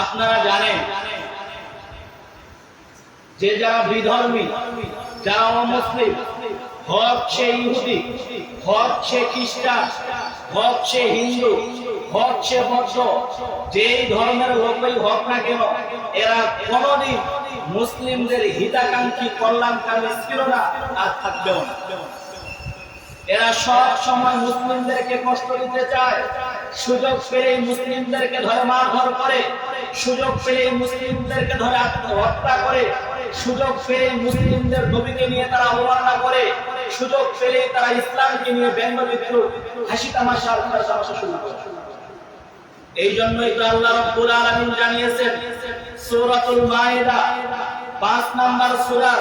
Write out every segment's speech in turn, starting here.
আপনারা জানেন যে যারা বিধর্মী, যারা অমুসলিম, হক সে ইহুদি, হক সে খ্রিস্টান, হক সে হিন্দু, হক সে বৌদ্ধ, যেই ধর্মের লোকই হোক না কেন, এরা কোনদিন মুসলিমদের হিতাকাঙ্ক্ষী, কল্যাণকামী ছিল না আর থাকবেও না। এরা সব সময় মুসলিমদেরকে কষ্ট দিতে চায়, সুযোগ পেলে মুসলিমদেরকে ধরে মারধর করে। সুযোগ পেলে মুসলিমদেরকে ধরে আত্মহত্যা করে, সুযোগ পেলে মুসলিমদের নবীকে নিয়ে তারা অবমাননা করে, সুযোগ পেলে তারা ইসলামকে নিয়ে ব্যঙ্গ বিদ্রুপ হাসি তামাশা আল্লাহ তামাশা শুরু করে। এই জন্যই তো আল্লাহ রাব্বুল আলামিন জানিয়েছেন, সূরাতুল মায়েদা 5 নাম্বার সূরা।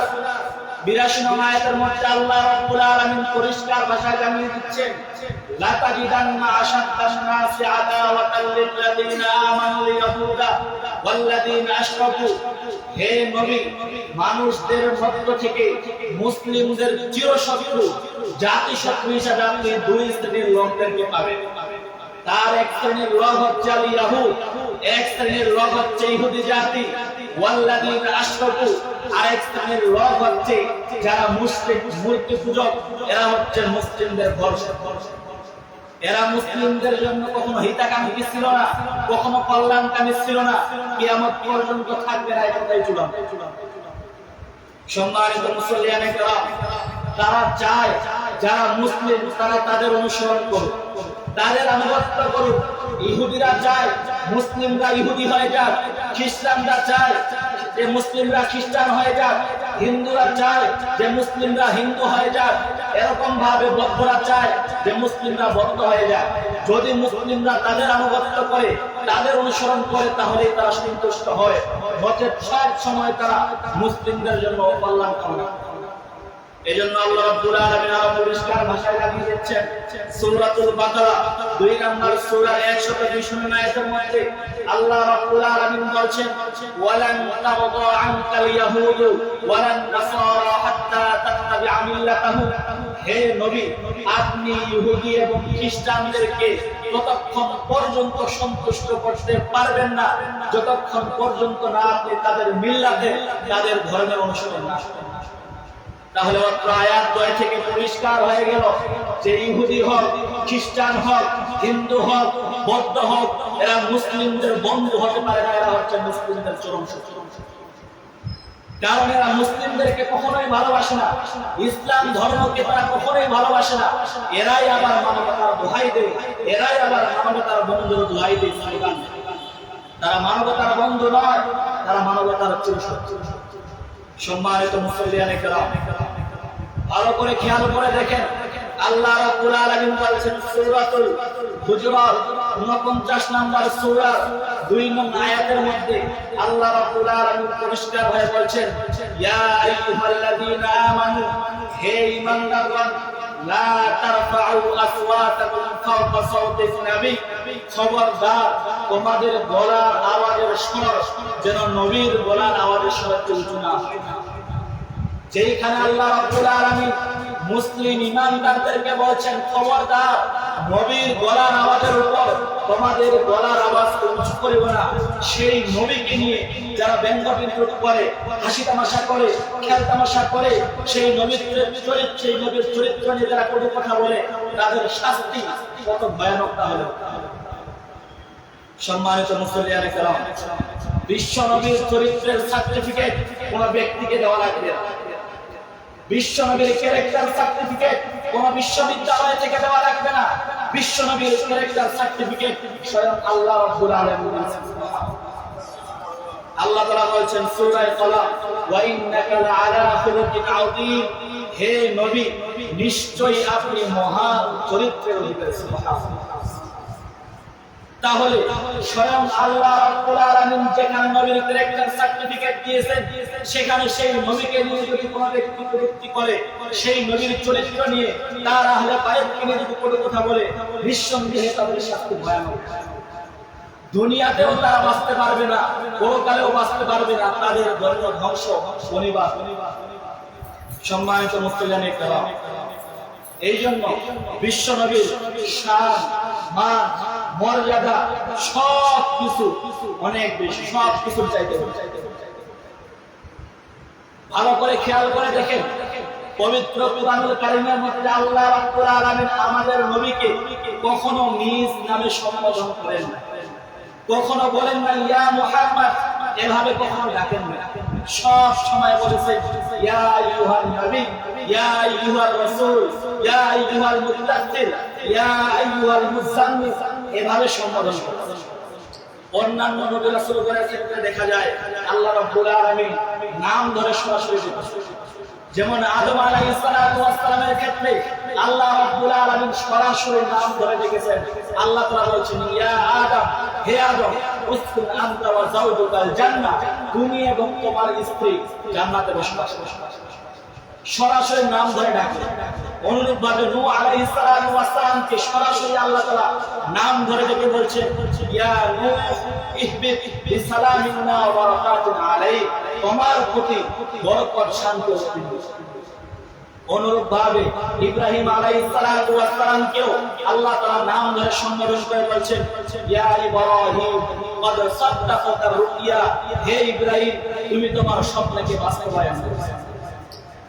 82 নম্বর আয়াতের মধ্যে আল্লাহ রাব্বুল আলামিন পরিষ্কার ভাষায় জানিয়ে দিচ্ছেন আমানুল ইয়াহুদা আশরাকু। হে নবী, মানুষদের মধ্য থেকে মুসলিমদের চিরশত্রু জাতি শত্রু হিসাবে আপনি দুই শ্রেণির লোকদেরকে পাবেন। তার এক শ্রেণির লোক হচ্ছে আল ইয়াহুদ এক শ্রেণির লোক হচ্ছে ইহুদি জাতি ওয়াল্লাযিনা আশরাকু আর এক শ্রেণির লোক হচ্ছে যারা মুশরিক মূর্তি পূজক, এরা হচ্ছে মুসলিমদের এরা মুসলিমদের জন্য কখনো হিতাকাঙ্ক্ষী ছিল না, কখনো কল্যাণকামী ছিল না, কিয়ামত পর্যন্ত থাকবে না এটাই সম্মানিত মুসলিয়ানে তারা চায় যারা মুসলিম, তারা তাদের অনুসরণ করুক। তাদের আনুগত্য করুক। ইহুদিরা চায় মুসলিমরা ইহুদি হয়ে যাক, খ্রিস্টানরা চায় যে মুসলিমরা খ্রিস্টান হয়ে যাক, হিন্দুরা চায় যে মুসলিমরা হিন্দু হয়ে যাক। এরকম ভাবে বৌদ্ধরা চায় যে মুসলিমরা বৌদ্ধ হয়ে যায় যদি মুসলিমরা তাদের আনুগত্য করে, তাদের অনুসরণ করে তাহলে তারা সন্তুষ্ট হয়। নচেত সব সময় তারা মুসলিমদের জন্য অকল্যাণ কামনা করে। এই জন্য আল্লাহ রাব্বুল আলামিন আরও পরিষ্কার ভাষায় দিচ্ছেন সূরাতুল বাকারা, দুই নম্বর সূরা 120 আয়াতের মধ্যে আল্লাহ রাব্বুল আলামিন বলছেন, ওয়ালান আনকাল ইয়াহুদ, ওয়ালান নাসারা হাত্তা তাত্তাবিআ হে নবী, আপনি ইহুদি এবং খ্রিস্টানদেরকে ততক্ষণ পর্যন্ত সন্তুষ্ট করতে পারবেন না, যতক্ষণ পর্যন্ত না আপনি তাদের মিল্লাতে, তাদের ধর্মের অনুসরণ না করেন। তাহলে আয়াত দয় থেকে পরিষ্কার হয়ে গেল যে ইহুদি হোক, খ্রিস্টান হোক, হিন্দু হোক, বৌদ্ধ হোক, এরা মুসলিমদের বন্ধু হতে পারে না এরা হচ্ছে মুসলিমদের চরম কারণ এরা মুসলিমদেরকে কখনোই ভালোবাসে না। ইসলাম ধর্মকে তারা কখনোই ভালোবাসে না। এরাই আবার মানবতার দোহাই দেয় এরাই আবার মানবতার বন্ধুর দোহাই দেয় তারা মানবতার বন্ধু নয়, তারা মানবতার চিরশত্রু সম্মানিত মুসলিয়ানে কেরাম ভালো করে খেয়াল করে দেখেন। আল্লাহ রাব্বুল আলামিন বলেছেন, সূরাতুল হুজুরাত 49 নাম্বার সূরা 2 নং আয়াতের মধ্যে আল্লাহ রাব্বুল আলামিন পরিষ্কার বলছেন, ইয়া আমানু, হে ঈমানদারগণ, লা তারফাউ আসওয়াতাকুম ফাওকা নবী, খবরদার, তোমাদের গলার আওয়াজের স্বর যেন নবীর গলার আওয়াজের স্বর উঁচু না হয়। যেখানে আল্লাহ রাব্বুল আলামিন মুসলিম ইমানদারদেরকে বলছেন, খবরদার, নবীর গলার আওয়াজের উপর তোমাদের গলার আওয়াজ উঁচু করিবে না। সেই নবীকে নিয়ে যারা ব্যঙ্গ বিদ্রুপ করে, হাসি তামাশা করে, খেল তামাশা করে, সেই নবীর চরিত্র, সেই নবীর চরিত্র নিয়ে যারা কটু কথা বলে, তাদের শাস্তি কত ভয়ানক তাহলে সম্মানিত মুসলিয়ানে কেরাম বিশ্ব নবীর চরিত্রের সার্টিফিকেট কোন ব্যক্তিকে দেওয়া লাগবে না। বিশ্ব নবীর ক্যারেক্টার সার্টিফিকেট কোন বিশ্ববিদ্যালয় থেকে দেওয়া লাগবে না। বিশ্ব নবীর ক্যারেক্টার সার্টিফিকেট স্বয়ং আল্লাহ রাব্বুল আলামিন আল্লাহ তাআলা বলছেন সূরা কলাম, ওয়া ইন্নাকা লাআলা খুলুকিন আযীম। হে নবী, নিশ্চয়ই আপনি মহান চরিত্রের অধিকারী, সুবহানাল্লাহ। তাহলে স্বয়ং আল্লাহ রাব্বুল আলামিন যেখানে নবীর ক্যারেক্টার সার্টিফিকেট দিয়েছেন, সেখানে সেই নবীকে নিয়ে যদি কোনো ব্যক্তি কটূক্তি করে, সেই নবীর চরিত্র নিয়ে তার আহলে বায়াতকে নিয়ে যদি কোনো কথা বলে, নিঃসন্দেহে তাদের শাস্তি ভয়ানক। দুনিয়াতেও তারা বাঁচতে পারবে না, পরকালেও বাঁচতে পারবে না, তাদের ধর্ম ধ্বংস শনিবার সম্মানিত মুসলিম এই জন্য বিশ্ব নবীর মান, মর্যাদা সব কিছু অনেক বেশি সব চাইতে ভালো করে খেয়াল করে দেখেন, পবিত্র আমাদের নবীকে কখনো নিজ নামে সম্বোধন করেন না। কখনো বলেন না, ইয়া মুহাম্মদ এভাবে কখনো ডাকেন না। সব সময় বলেছেন, ইয়া আইয়ুহান নবী রাসূলগণের ক্ষেত্রে দেখা যায় যেমন আদম আলাইহিস ক্ষেত্রে আল্লাহ রাব্বুল আলামিন সরাসরি নাম ধরে ডেকেছেন। আল্লাহ তাআলা বলেছেন হে আদম, উসকুন তুমি এবং তোমার স্ত্রী জান্নাতে বসবাস করো। সরাসরি নাম ধরে ডাকে। অনুরূপ ভাবে আলাইহিস সালাতু ওয়াস সরাসরি আল্লাহ তাআলা নাম ধরে ডেকে বলছে তোমার প্রতি শান্তি অনুরূপ ভাবে ইব্রাহিম ওয়াস আল্লাহ তাআলা নাম ধরে করে বলছেন হে ইব্রাহিম, তুমি তোমার স্বপ্নকে বাস্তবায়ন করেছ।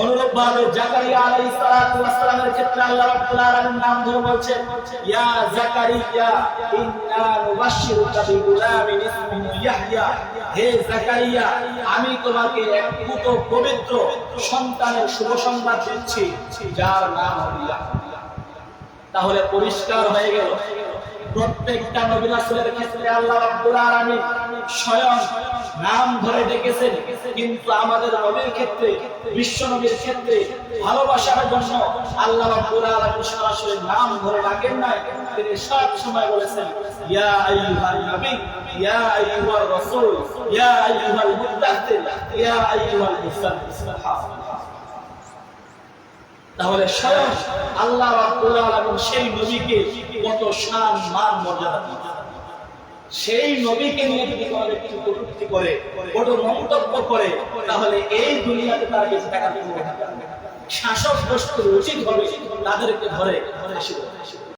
অনুরূপ ভাবে জাকারিয়া আলাইহিস সালাতু ওয়াস সালামের ক্ষেত্রে আল্লাহ রাব্বুল আলামিন নাম ধরে বলছেন, ইয়া জাকারিয়া, ইন্না নুবাশশিরুকা বিগুলামিন ইয়াহইয়া। হে জাকারিয়া, আমি তোমাকে এক পুত পবিত্র সন্তানের শুভ সংবাদ দিচ্ছি, যার নাম ইয়াহইয়া তাহলে পরিষ্কার হয়ে গেল। প্রত্যেকটা নবী রাসূলের ক্ষেত্রে আল্লাহ রাব্বুল আলামিন স্বয়ং নাম ধরে ডেকেছেন। কিন্তু আমাদের নবীর ক্ষেত্রে, বিশ্ব নবীর ক্ষেত্রে ভালোবাসার জন্য আল্লাহ রাব্বুল আলামিন সরাসরি নাম ধরে ডাকেন নাই। তিনি সব সময় বলেছেন, ইয়া আইয়ুহান নবী, ইয়া আইয়ুহার রাসূল, ইয়া আইয়ুহাল মুদাত্তির ইয়া আইয়ুহাল মুসাল্লি তাহলে স্বয়ং আল্লাহ আলামিন সেই নবীকে কত শান, মান, মর্যাদা। সেই নবীকে নিয়ে যদি কোনো ব্যক্তি কটূক্তি করে কত মন্তব্য করে, তাহলে এই দুনিয়াতে তার বেঁচে দেখা শাসক গোষ্ঠীর উচিত হবে তাদেরকে ধরে ফাঁসি।